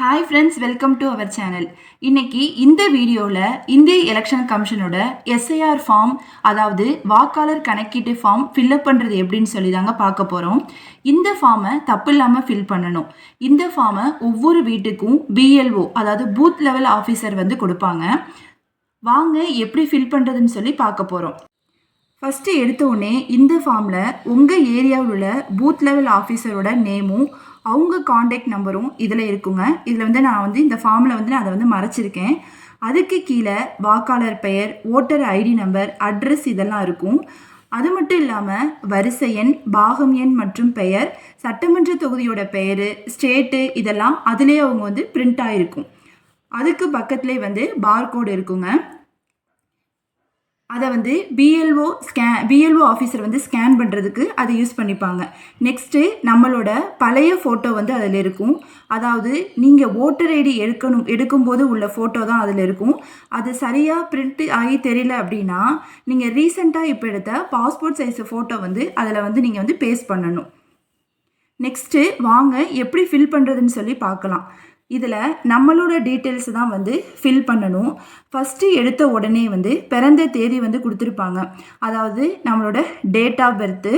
Hi friends welcome to our channel இன்னைக்கு இந்த வீடியோவில் இந்திய எலெக்ஷன் கமிஷனோட எஸ்ஐஆர் ஃபார்ம் அதாவது வாக்காளர் கணக்கீட்டு ஃபார்ம் ஃபில்அப் பண்ணுறது எப்படின்னு சொல்லி தாங்க பார்க்க போகிறோம் இந்த ஃபார்மை தப்பு இல்லாமல் ஃபில் பண்ணணும். இந்த ஃபார்மை ஒவ்வொரு வீட்டுக்கும் பிஎல்ஓ அதாவது பூத் லெவல் ஆஃபீஸர் வந்து கொடுப்பாங்க. வாங்க எப்படி ஃபில் பண்ணுறதுன்னு சொல்லி பார்க்க போகிறோம் ஃபஸ்ட்டு எடுத்த உடனே இந்த ஃபார்மில் உங்கள் ஏரியாவில் உள்ள பூத் லெவல் ஆஃபீஸரோட நேமும் அவங்க காண்டாக்ட் நம்பரும் இதில் இருக்குங்க. இதில் வந்து நான் வந்து இந்த ஃபார்மில் வந்து நான் அதை வந்து மறைச்சிருக்கேன். அதுக்கு கீழே வாக்காளர் பெயர் ஓட்டர் ஐடி நம்பர் அட்ரஸ் இதெல்லாம் இருக்கும். அது மட்டும் இல்லாமல் வரிசை எண் பாகம் எண் மற்றும் பெயர் சட்டமன்ற தொகுதியோட பெயர் ஸ்டேட்டு இதெல்லாம் அதிலே அவங்க வந்து பிரிண்ட் ஆகிருக்கும் அதுக்கு பக்கத்துலேயே வந்து பார்கோடு இருக்குங்க. அதை வந்து பிஎல்ஓ ஸ்கேன் பிஎல்ஓ ஆஃபீஸர் வந்து ஸ்கேன் பண்ணுறதுக்கு அதை யூஸ் பண்ணிப்பாங்க. நெக்ஸ்ட்டு நம்மளோட பழைய ஃபோட்டோ வந்து அதில் இருக்கும். அதாவது நீங்கள் ஓட்டர் ஐடி எடுக்கணும் எடுக்கும்போது உள்ள ஃபோட்டோ தான் அதில் இருக்கும். அது சரியாக பிரிண்ட் ஆகி தெரியல அப்படின்னா நீங்கள் ரீசெண்டாக இப்போ எடுத்த பாஸ்போர்ட் சைஸ் ஃபோட்டோ வந்து அதில் வந்து நீங்கள் வந்து பேஸ்ட் பண்ணணும். நெக்ஸ்ட்டு வாங்க எப்படி ஃபில் பண்ணுறதுன்னு சொல்லி பார்க்கலாம். இதில் நம்மளோட டீட்டெயில்ஸ் தான் வந்து ஃபில் பண்ணணும். ஃபஸ்ட்டு எடுத்த உடனே வந்து பிறந்த தேதி வந்து கொடுத்துருப்பாங்க. அதாவது நம்மளோட date of birth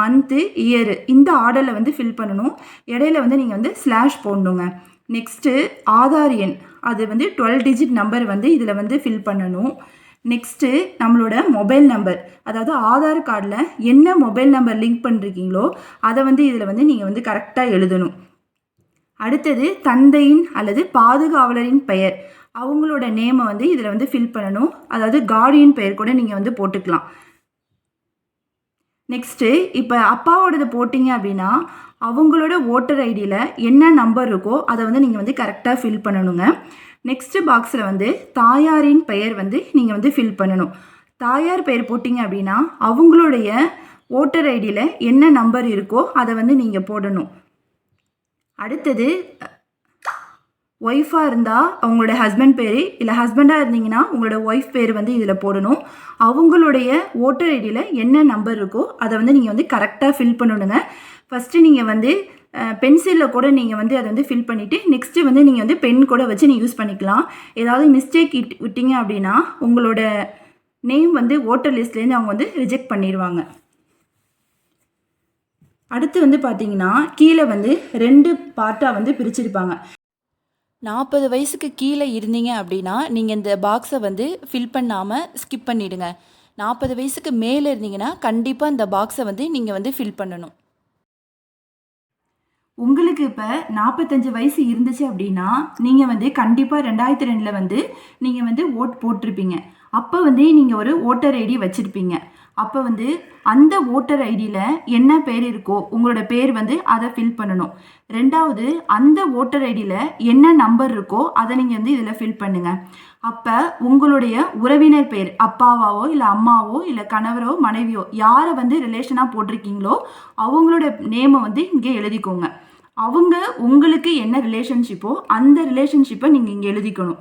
month year இந்த ஆர்டரில் வந்து ஃபில் பண்ணணும். இடையில வந்து நீங்கள் வந்து ஸ்லாஷ் போடணுங்க. நெக்ஸ்ட்டு ஆதார் எண் அது வந்து டுவெல் டிஜிட் நம்பர் வந்து இதில் வந்து ஃபில் பண்ணணும். நெக்ஸ்ட்டு நம்மளோட மொபைல் நம்பர் அதாவது ஆதார் கார்டில் என்ன மொபைல் நம்பர் லிங்க் பண்ணிருக்கீங்களோ அதை வந்து இதில் வந்து நீங்கள் வந்து கரெக்டாக எழுதணும். அடுத்தது தந்தையின் அல்லது பாதுகாவலரின் பெயர். அவங்களோட நேமை வந்து இதில் வந்து ஃபில் பண்ணணும். அதாவது கார்டியன் பெயர் கூட நீங்கள் வந்து போட்டுக்கலாம். நெக்ஸ்ட்டு இப்போ அப்பாவோடது போட்டிங்க அப்படின்னா அவங்களோட ஓட்டர் ஐடியில் என்ன நம்பர் இருக்கோ அதை வந்து நீங்கள் வந்து கரெக்டாக ஃபில் பண்ணணுங்க. நெக்ஸ்ட்டு பாக்ஸில் வந்து தாயாரின் பெயர் வந்து நீங்கள் வந்து ஃபில் பண்ணணும். தாயார் பெயர் போட்டிங்க அப்படின்னா அவங்களுடைய ஓட்டர் ஐடியில் என்ன நம்பர் இருக்கோ அதை வந்து நீங்கள் போடணும். அடுத்தது ஒய்ஃபாக இருந்தால் அவங்களோட ஹஸ்பண்ட் பேர் இல்லை ஹஸ்பண்டாக இருந்தீங்கன்னா உங்களோட ஒய்ஃப் பேர் வந்து இதில் போடணும். அவங்களுடைய ஓட்டர் ஐடியில் என்ன நம்பர் இருக்கோ அதை வந்து நீங்கள் வந்து கரெக்டாக ஃபில் பண்ணணுங்க. ஃபஸ்ட்டு நீங்கள் வந்து பென்சிலில் கூட நீங்கள் வந்து அதை வந்து ஃபில் பண்ணிவிட்டு நெக்ஸ்ட்டு வந்து நீங்கள் வந்து பென் கூட வச்சு நீங்கள் யூஸ் பண்ணிக்கலாம். ஏதாவது மிஸ்டேக் இட் விட்டீங்க அப்படின்னா உங்களோட நேம் வந்து ஓட்டர் லிஸ்ட்லேருந்து அவங்க வந்து ரிஜெக்ட் பண்ணிடுவாங்க அடுத்து வந்து பார்த்தீங்கன்னா கீழே வந்து ரெண்டு பார்ட்டாக வந்து பிரிச்சிருப்பாங்க. நாற்பது வயசுக்கு கீழே இருந்தீங்க அப்படின்னா நீங்கள் இந்த பாக்ஸை வந்து ஃபில் பண்ணாமல் ஸ்கிப் பண்ணிவிடுங்க நாற்பது வயசுக்கு மேலே இருந்தீங்கன்னா கண்டிப்பாக இந்த பாக்ஸை வந்து நீங்கள் வந்து ஃபில் பண்ணணும். உங்களுக்கு இப்போ நாற்பத்தஞ்சு வயசு இருந்துச்சு அப்படின்னா நீங்கள் வந்து கண்டிப்பாக ரெண்டாயிரத்தி ரெண்டில் வந்து நீங்கள் வந்து ஓட் போட்டிருப்பீங்க. அப்போ வந்து நீங்கள் ஒரு ஓட்டர் ஐடி வச்சுருப்பீங்க. அப்போ வந்து அந்த ஓட்டர் ஐடியில் என்ன பேர் இருக்கோ உங்களோட பேர் வந்து அதை ஃபில் பண்ணணும். ரெண்டாவது அந்த ஓட்டர் ஐடியில் என்ன நம்பர் இருக்கோ அதை நீங்கள் வந்து இதில் ஃபில் பண்ணுங்கள் அப்போ உங்களுடைய உறவினர் பேர் அப்பாவாவோ இல்லை அம்மாவோ இல்லை கணவரோ மனைவியோ யாரை வந்து ரிலேஷனாக போட்டிருக்கீங்களோ அவங்களோட நேமை வந்து இங்கே எழுதிக்கோங்க. அவங்க உங்களுக்கு என்ன ரிலேஷன்ஷிப்போ அந்த ரிலேஷன்ஷிப்பை நீங்கள் இங்கே எழுதிக்கணும்.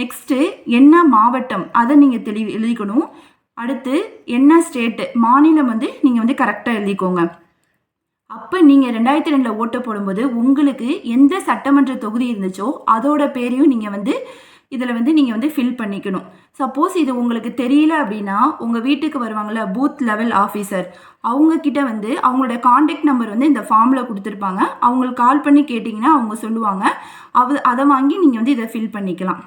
நெக்ஸ்ட்டு என்ன மாவட்டம்? அதை நீங்கள் தெளி எழுதிக்கணும். அடுத்து என்ன ஸ்டேட்டு மாநிலம் வந்து நீங்கள் வந்து கரெக்டாக எழுதிக்கோங்க. அப்போ நீங்கள் ரெண்டாயிரத்தி ரெண்டில் ஓட்டு போடும்போது உங்களுக்கு எந்த சட்டமன்ற தொகுதி இருந்துச்சோ அதோட பேரையும் நீங்கள் வந்து இதில் வந்து நீங்கள் வந்து ஃபில் பண்ணிக்கணும். சப்போஸ் இது உங்களுக்கு தெரியல அப்படின்னா உங்கள் வீட்டுக்கு வருவாங்கள்ல பூத் லெவல் ஆஃபீஸர் அவங்கக்கிட்ட வந்து அவங்களோட காண்டாக்ட் நம்பர் வந்து இந்த ஃபார்மில் கொடுத்துருப்பாங்க. அவங்களுக்கு கால் பண்ணி கேட்டிங்கன்னா அவங்க சொல்லுவாங்க. அவ அதை வாங்கி நீங்கள் வந்து இதை ஃபில் பண்ணிக்கலாம்.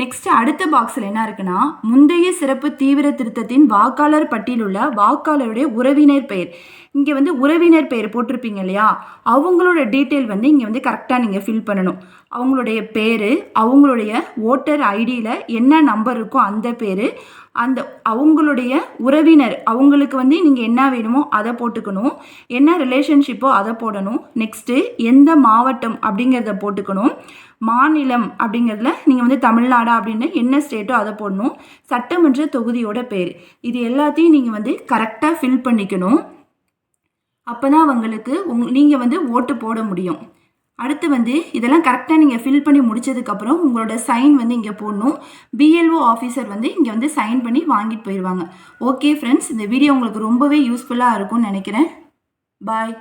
நெக்ஸ்ட் அடுத்த பாக்ஸில் என்ன இருக்குன்னா முந்தைய சிறப்பு தீவிர திருத்தத்தின் வாக்காளர் பட்டியல் உள்ள வாக்காளருடைய உறவினர் பெயர். இங்கே வந்து உறவினர் பெயர் போட்டிருப்பீங்க இல்லையா? அவங்களோட டீட்டெயில் வந்து இங்கே வந்து கரெக்டாக நீங்கள் ஃபில் பண்ணணும். அவங்களுடைய பேர் அவங்களுடைய ஓட்டர் ஐடியில் என்ன நம்பர் இருக்கோ அந்த பேர் அந்த அவங்களுடைய உறவினர் அவங்களுக்கு வந்து நீங்கள் என்ன வேணுமோ அதை போட்டுக்கணும். என்ன ரிலேஷன்ஷிப்போ அதை போடணும். நெக்ஸ்ட்டு எந்த மாவட்டம் அப்படிங்கிறத போட்டுக்கணும். மாநிலம் அப்படிங்கிறதுல நீங்கள் வந்து தமிழ்நாடு அப்படின்னு என்ன ஸ்டேட்டோ அதை போடணும். சட்டமன்ற தொகுதியோட பேர். இது எல்லாத்தையும் நீங்கள் வந்து கரெக்டாக ஃபில் பண்ணிக்கணும். அப்போ தான் அவங்களுக்கு உங் நீங்கள் வந்து ஓட்டு போட முடியும். அடுத்து வந்து இதெல்லாம் கரெக்டாக நீங்கள் ஃபில் பண்ணி முடிச்சதுக்கப்புறம் உங்களோட சைன் வந்து இங்கே போடணும். பிஎல்ஓ ஆஃபீஸர் வந்து இங்கே வந்து சைன் பண்ணி வாங்கிட்டு போயிடுவாங்க ஓகே ஃப்ரெண்ட்ஸ் இந்த வீடியோ உங்களுக்கு ரொம்பவே யூஸ்ஃபுல்லாக இருக்கும்னு நினைக்கிறேன். பாய்